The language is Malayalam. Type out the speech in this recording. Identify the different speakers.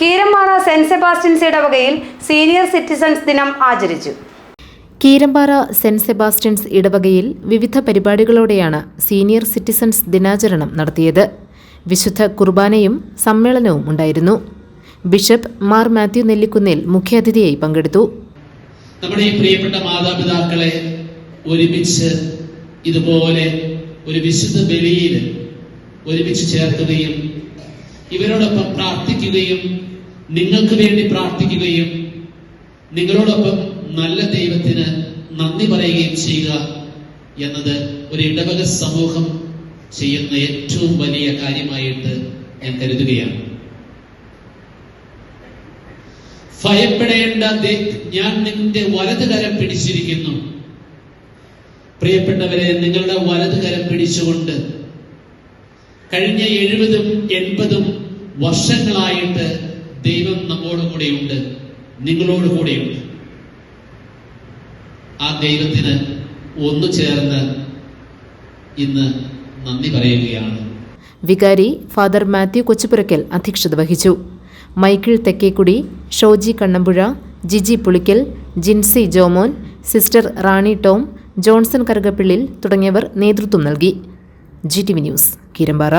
Speaker 1: കീരമ്പാറ സെന്റ് സെബാസ്റ്റ്യൻസ് ഇടവകയിൽ സീനിയർ സിറ്റിസൺസ് ദിനം ആചരിച്ചു.
Speaker 2: കീരമ്പാറ സെന്റ് സെബാസ്റ്റ്യൻസ് ഇടവകയിൽ വിവിധ പരിപാടികളോടെയാണ് സീനിയർ സിറ്റിസൺസ് ദിനാചരണം നടത്തിയത്. വിശുദ്ധ കുർബാനയും സമ്മേളനവും ഉണ്ടായിരുന്നു. ബിഷപ്പ് മാർ മാത്യു നെല്ലിക്കുന്നിൽ മുഖ്യാതിഥിയായി പങ്കെടുത്തു.
Speaker 3: നമ്മുടെ ഈ പ്രിയപ്പെട്ട മാതാപിതാക്കളെ ഒരുമിച്ച് ഇതുപോലെ ഒരു വിശുദ്ധ ബലിയിൽ ഒരുമിച്ച് ചേർക്കുകയും ഇവരോടൊപ്പം പ്രാർത്ഥിക്കുകയും നിങ്ങൾക്ക് വേണ്ടി പ്രാർത്ഥിക്കുകയും നിങ്ങളോടൊപ്പം നല്ല ദൈവത്തിന് നന്ദി പറയുകയും ചെയ്യുക എന്നത് ഒരു ഇടവക സമൂഹം ചെയ്യുന്ന ഏറ്റവും വലിയ കാര്യമായിട്ട് ഞാൻ കരുതുകയാണ്. ഭയപ്പെടേണ്ട ഞാൻ നിന്റെ വലത് കരം പിടിച്ചിരിക്കുന്നു. പ്രിയപ്പെട്ടവരെ നിങ്ങളുടെ വലത് കരം പിടിച്ചുകൊണ്ട് കഴിഞ്ഞ എഴുപതും എൺപതും വർഷങ്ങളായിട്ട് ദൈവം നമ്മോട് കൂടെയുണ്ട്. നിങ്ങളോട് കൂടെയുണ്ട്. ആ ദൈവത്തിന് ഒന്നു ചേർന്ന് ഇന്ന് നന്ദി പറയുകയാണ്.
Speaker 2: വികാരി ഫാദർ മാത്യു കൊച്ചുപുരക്കൽ അധ്യക്ഷത വഹിച്ചു. മൈക്കിൾ തെക്കേക്കുടി ഷോജി കണ്ണമ്പുഴ ജിജി പുളിക്കൽ ജിൻസി ജോമോൻ സിസ്റ്റർ റാണി ടോം ജോൺസൺ കറുകപ്പിള്ളിൽ തുടങ്ങിയവർ നേതൃത്വം നൽകി. G T V news. Keerampara